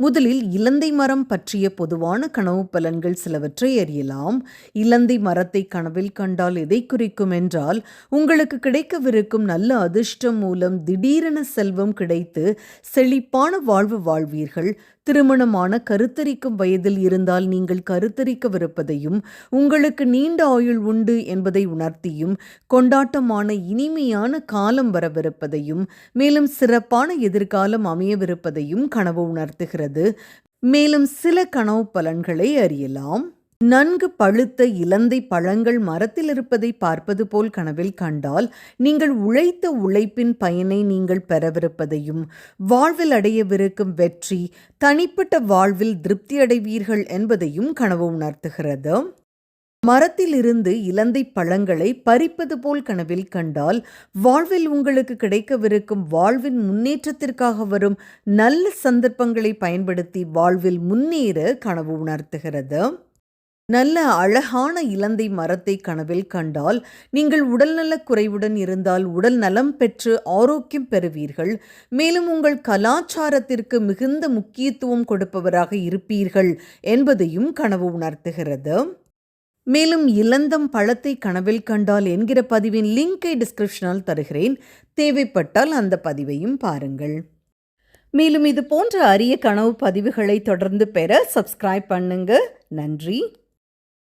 முதலில் இலந்தை மரம் பற்றிய பொதுவான கனவு பலன்கள் சிலவற்றை அறியலாம். இலந்தை மரத்தை கனவில் கண்டால் எதை குறிக்கும் என்றால் உங்களுக்கு கிடைக்கவிருக்கும் நல்ல அதிர்ஷ்டம் மூலம் திடீரென செல்வம் கிடைத்து செழிப்பான வாழ்வு வாழ்வீர்கள். திருமணமான கருத்தரிக்கும் வயதில் இருந்தால் நீங்கள் கருத்தரிக்கவிருப்பதையும் உங்களுக்கு நீண்ட ஆயுள் உண்டு என்பதை உணர்த்தியும் கொண்டாட்டமான இனிமையான காலம் வரவிருப்பதையும் மேலும் சிறப்பான எதிர்காலம் அமையவிருப்பதையும் கனவு உணர்த்துகிறது. மேலும் சில கனவு பலன்களை அறியலாம். நன்கு பழுத்த இலந்தை பழங்கள் மரத்தில் இருப்பதை பார்ப்பது போல் கனவில் கண்டால் நீங்கள் உழைத்த உழைப்பின் பயனை நீங்கள் பெறவிருப்பதையும் வாழ்வில் அடையவிருக்கும் வெற்றி தனிப்பட்ட வாழ்வில் திருப்தி அடைவீர்கள் என்பதையும் கனவு உணர்த்துகிறது. மரத்திலிருந்து இலந்தை பழங்களை பறிப்பது போல் கனவில் கண்டால் வாழ்வில் உங்களுக்கு கிடைக்கவிருக்கும் வாழ்வின் முன்னேற்றத்திற்காக வரும் நல்ல சந்தர்ப்பங்களை பயன்படுத்தி வாழ்வில் முன்னேற கனவு உணர்த்துகிறது. நல்ல அழகான இலந்தை மரத்தை கனவில் கண்டால் நீங்கள் உடல்நலக் குறைவுடன் இருந்தால் உடல் நலம் பெற்று ஆரோக்கியம் பெறுவீர்கள். மேலும் உங்கள் கலாச்சாரத்திற்கு மிகுந்த முக்கியத்துவம் கொடுப்பவராக இருப்பீர்கள் என்பதையும் கனவு உணர்த்துகிறது. மேலும் இளந்தம் பழத்தை கனவில் கண்டால் என்கிற பதிவின் லிங்கை டிஸ்கிரிப்ஷனால் தருகிறேன். தேவைப்பட்டால் அந்த பதிவையும் பாருங்கள். மேலும் இது போன்ற அரிய கனவு பதிவுகளை தொடர்ந்து பெற சப்ஸ்கிரைப் பண்ணுங்க. நன்றி.